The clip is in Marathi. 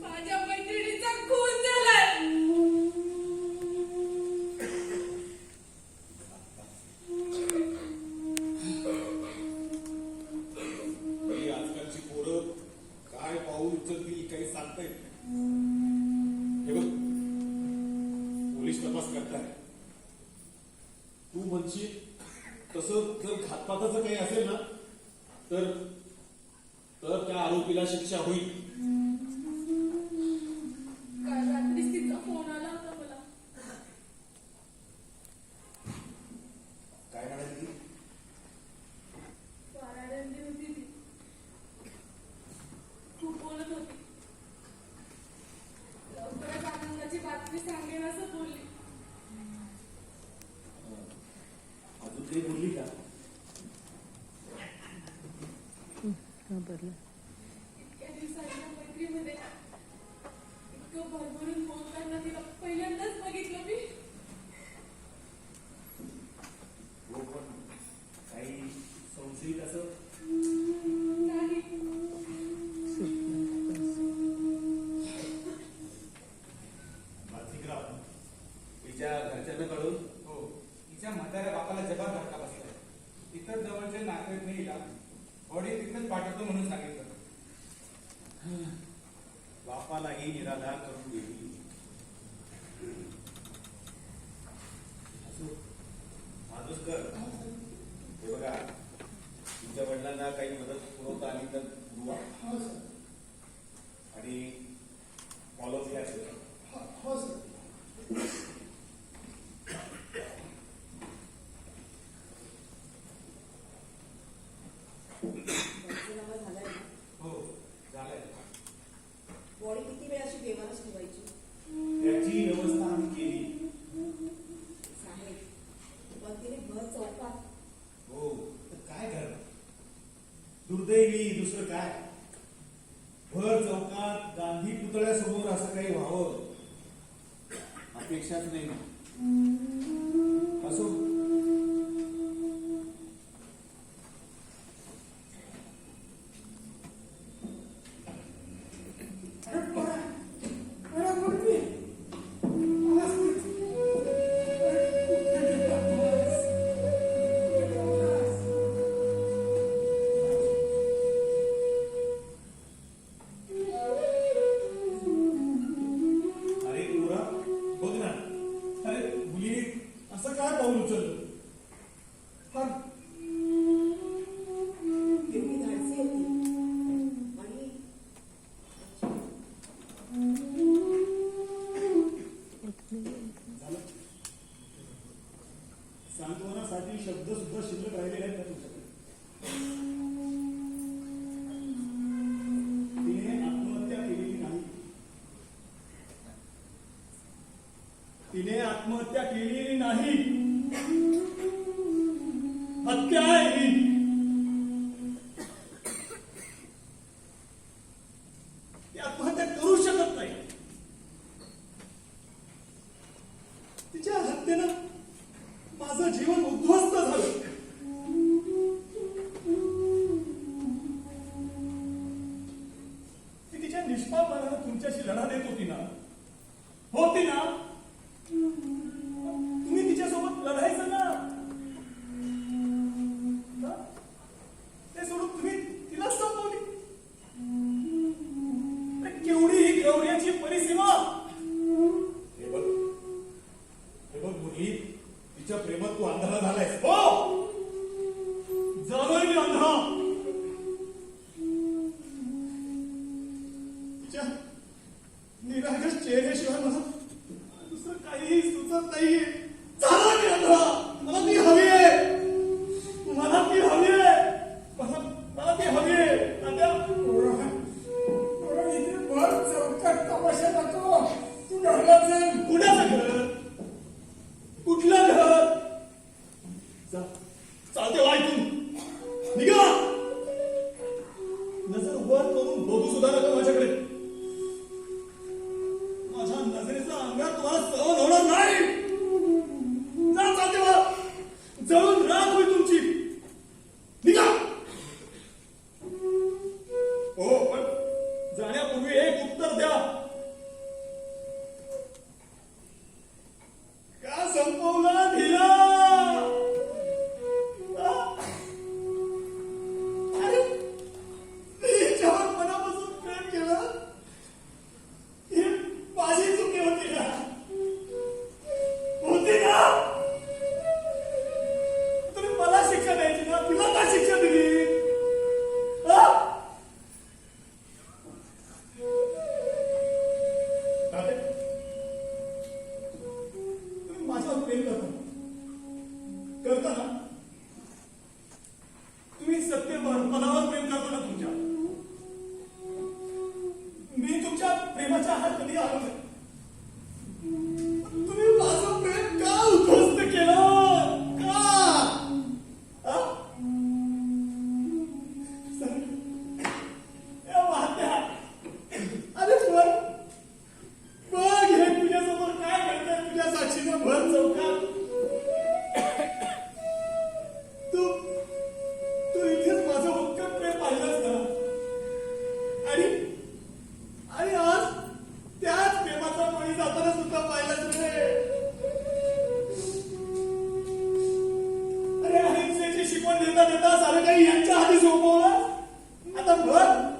माझ्या मैत्रिणीचा खून झालाय. ही आजकालची पोरं काय पाऊल उचलतील काही सांगता येत नाही. हे बघ पोलीस तपास करताय. तू म्हणशील तसं जर घातपाताचं काही असेल ना तर तर त्या आरोपीला शिक्षा होईल. इतक्या पाठवतो म्हणून सांगितलं. बापालाही निराधार करून कर. हे बघा तुमच्या वडिलांना काही मदत पुरवता आली तर पुरवा आणि फॉलो घ्या सर. पंचनामा झालाय ना हो झालंय बॉडी किती वेळ अशी बेवारच ठेवायची त्याची व्यवस्था आम्ही केली साहेब पण तिने भर चौकात हो तर काय करणार दुर्दैवी दुसरं काय? भर चौकात गांधी पुतळ्यासमोर असं काही व्हावं? अपेक्षाच नाही. असो. हत्या आहे. आत्महत्या करू शकत नाही. तिच्या हत्येनं माझं जीवन उद्ध्वस्त झालं. ती तिच्या निष्पापणानं तुमच्याशी लढा देत होती ना. होती ना? केवढी ही परिसीमा. हे बघ. हे बघ मुली तिच्या प्रेमात तू अंधारा झालायस. हो! झालोय मी अंधळा तिच्या निरागस चेहऱ्याशिवाय मला दुसरं काहीही सुचत नाहीये. झालं मी अंधळा Ligado! இமச்சாக தெரியாதவர்கள் शिकवण देता देता सारं काही यांच्या हाती सोपवलं? आता भर